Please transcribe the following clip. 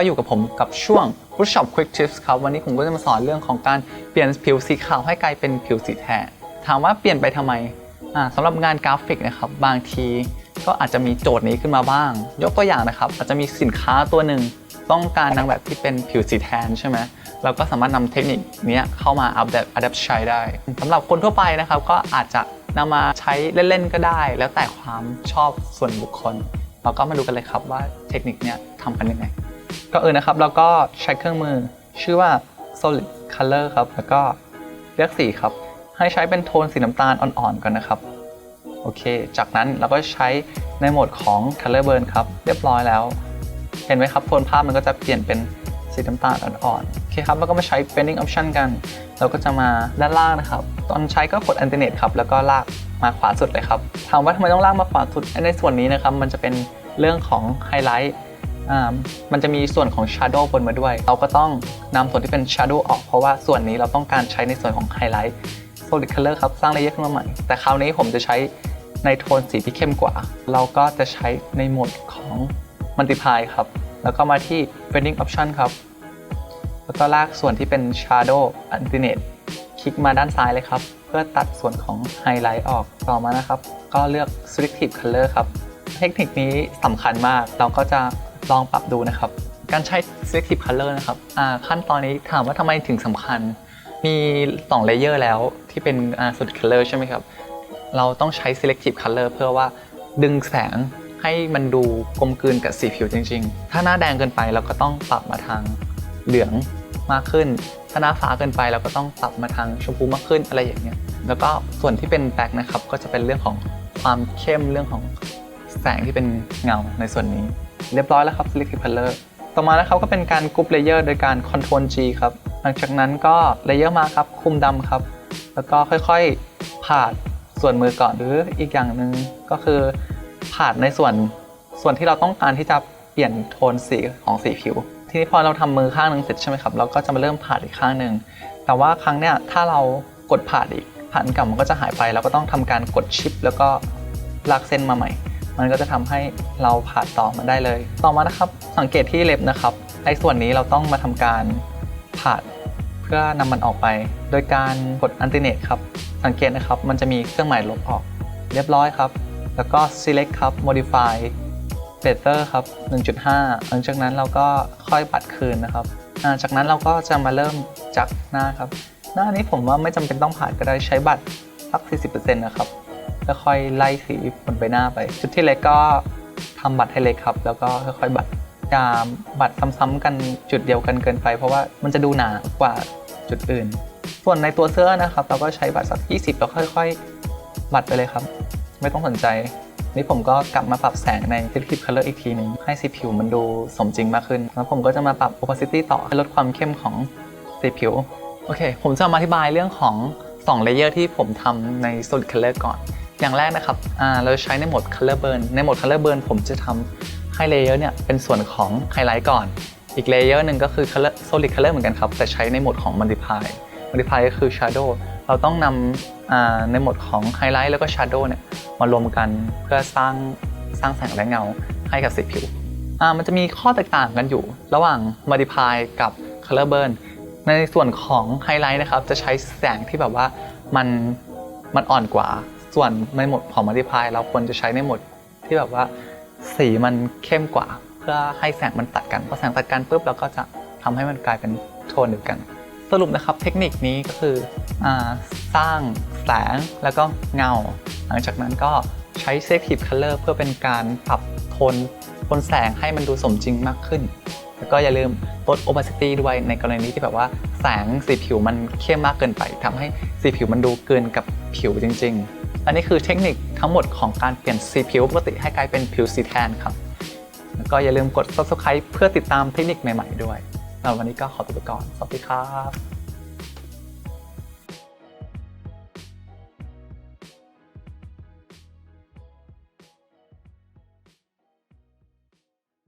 ก็อยู่กับผมกับช่วง Photoshop Quick Tips ครับ วันนี้ผมก็จะมาสอนเรื่องของการเปลี่ยนผิวสีขาวให้กลายเป็นผิวสีแทน ถามว่าเปลี่ยนไปทำไมอ่าสำหรับงานกราฟิกนะครับ บางทีก็อาจจะมีโจทย์นี้ขึ้นมาบ้าง ยกตัวอย่างนะครับ อาจจะมีสินค้าตัวหนึ่งต้องการนางแบบที่เป็นผิวสีแทนใช่ไหมเราก็สามารถนำเทคนิคนี้เข้ามาอัปเดตอัดแอปใช้ได้สำหรับคนทั่วไปนะครับก็อาจจะนำมาใช้เล่นๆก็ได้ แล้วแต่ความชอบส่วนบุคคล เราก็มาดูกันเลยครับว่าเทคนิคเนี้ยทำกันยังไง ก็เออนะครับเราก็ใช้เครื่องมือชื่อว่า solid color ครับ แล้วก็เลือกสีครับ ให้ใช้เป็นโทนสีน้ำตาลอ่อนๆก่อนนะครับ โอเค จากนั้นเราก็ใช้ในโหมดของ color burn ครับ เรียบร้อยแล้ว เห็นไหมครับ โทนภาพมันก็จะเปลี่ยนเป็นสีน้ำตาลอ่อนๆ โอเคครับ แล้วก็มาใช้ blending option กัน เราก็จะมาด้านล่างนะครับ ตอนใช้ก็กด alternate ครับ แล้วก็ลากมาขวาสุดเลยครับ ถามว่าทำไมต้องลากมาขวาสุด ในส่วนนี้นะครับ มันจะเป็นเรื่องของไฮไลท์ มันจะมีส่วนของ Shadow บนมาด้วย เราก็ต้องนำส่วนที่เป็น Shadow ออก เพราะว่าส่วนนี้เราต้องการใช้ในส่วนของ Highlight Solid Color ครับ สร้างเลเยอร์ขึ้นมาใหม่ แต่คราวนี้ผมจะใช้ในโทนสีที่เข้มกว่า เราก็จะใช้ในโหมดของ Multiply ครับ แล้วก็มาที่ Blending Option ครับ แล้วก็ลากส่วนที่เป็น Shadow Alternate คลิกมาด้านซ้ายเลยครับ เพื่อตัดส่วนของ Highlight ออก ต่อมานะครับ ก็เลือก Selective Color ครับ เทคนิคนี้สำคัญมาก เราก็จะ ลองปรับดูนะครับ การใช้ selective color นะครับขั้นตอนนี้ถามว่าทำไมถึงสำคัญ มี2เลเยอร์แล้วที่เป็น solid color ใช่ไหมครับ เราต้องใช้ selective color เพื่อว่าดึงแสงให้มันดูกลมกลืนกับสีผิวจริง ๆ ถ้าหน้าแดงเกินไปเราก็ต้องปรับมาทางเหลืองมากขึ้น ถ้าหน้าฟ้าเกินไปเราก็ต้องปรับมาทางชมพูมากขึ้นอะไรอย่างเงี้ย แล้วก็ส่วนที่เป็นแบ็คนะครับก็จะเป็นเรื่องของความเข้มเรื่องของแสงที่เป็นเงาในส่วนนี้ เรียบร้อยแล้วครับ Selective Color ต่อมานะครับก็เป็นการกรุ๊ปเลเยอร์โดยการ Ctrl G ครับ หลังจากนั้นก็เลเยอร์มาครับ คุมดำครับ แล้วก็ค่อยๆผาดส่วนมือก่อนหรืออีกอย่างหนึ่งก็คือผาดในส่วนส่วนที่เราต้องการที่จะเปลี่ยนโทนสีของสีผิว ทีนี้พอเราทำมือข้างหนึ่งเสร็จใช่ไหมครับ เราก็จะมาเริ่มผาดอีกข้างหนึ่ง แต่ว่าครั้งเนี้ยถ้าเรากดผาดอีกผาดเก่ามันก็จะหายไป เราก็ต้องทำการกดชิป แล้วก็ลากเส้นมาใหม่ มันก็จะทำให้เราผ่าต่อมาได้เลย ต่อมานะครับสังเกตที่เล็บนะครับไอ้ส่วนนี้เราต้องมาทำการผ่าเพื่อนำมันออกไป โดยการกด alternate ครับสังเกตนะครับมันจะมีเครื่องหมายลบออก เรียบร้อยครับ แล้วก็ select ครับ modify filter ครับ 1.5 หลังจากนั้นเราก็ค่อยปัดคืนนะครับจากนั้นเราก็จะมาเริ่มจากหน้าครับ หน้านี้ผมว่าไม่จำเป็นต้องผ่าก็ได้ใช้บัตรสัก 40%นะครับ ค่อยๆไล่สีบนใบหน้าไปจุดที่เล็กก็ทำบัตรให้เล็กครับ แล้วก็ค่อยๆบัตรอย่าบัตรซ้ำๆกันจุดเดียวกันเกินไป เพราะว่ามันจะดูหนากว่าจุดอื่น ส่วนในตัวเสื้อนะครับ เราก็ใช้บัตรสัก 20 แล้วค่อยๆ บัตรไปเลยครับ ไม่ต้องสนใจ นี่ผมก็กลับมาปรับแสงใน Selective Color อีกทีหนึ่งให้สีผิวมันดูสมจริงมากขึ้น แล้วผมก็จะมาปรับ Opacity ต่อให้ลดความเข้มของสีผิว โอเค ผมจะมาอธิบายเรื่องของ2เลเยอร์ที่ผมทำใน Solid Color ก่อน อย่างแรกนะครับอ่าเราใช้ในโหมด Color Burn ในโหมด Color Burn ผมจะทำให้เลเยอร์เนี่ยเป็นส่วนของไฮไลท์ก่อน อีกเลเยอร์หนึ่งก็คือ color, Solid Color เหมือนกันครับ แต่ใช้ในโหมดของ Multiply Multiply ก็คือ Shadow เราต้องนำอ่าในโหมดของ Highlight แล้วก็ Shadow เนี่ยมารวมกันเพื่อสร้างสร้างแสงและเงาให้กับสีผิวมันจะมีข้อแตกต่างกันอยู่ ระหว่าง Multiply กับ Color Burn ในส่วนของไฮไลท์นะครับจะใช้แสงที่แบบว่ามันมันอ่อนกว่า ส่วนในโหมดของ Multiply เราควรจะใช้ในโหมดที่แบบว่าสีมันเข้มกว่า เพื่อให้แสงมันตัดกันพอแสงตัดกันปุ๊บเราก็จะทำให้มันกลายเป็นโทนเดียวกัน สรุปนะครับเทคนิคนี้ก็คืออสร้างแสงแล้วก็เงา หลังจากนั้นก็ใช้ Selective Color เพื่อเป็นการปรับโทนโทนแสงให้มันดูสมจริงมากขึ้น แล้วก็อย่าลืมลด opacity ด้วยในกรณีที่แบบว่าแสงสีผิวมันเข้มมากเกินไปทำให้สีผิวมันดูเกินกับผิวจริง ๆ อันนี้คือเทคนิคทั้งหมดของการเปลี่ยนสีผิวปกติให้กลายเป็นผิวสีแทนครับ แล้วก็อย่าลืมกด subscribe เพื่อติดตามเทคนิคใหม่ ๆ ด้วยสำหรับวันนี้ก็ขอตัวไปก่อน สวัสดีครับ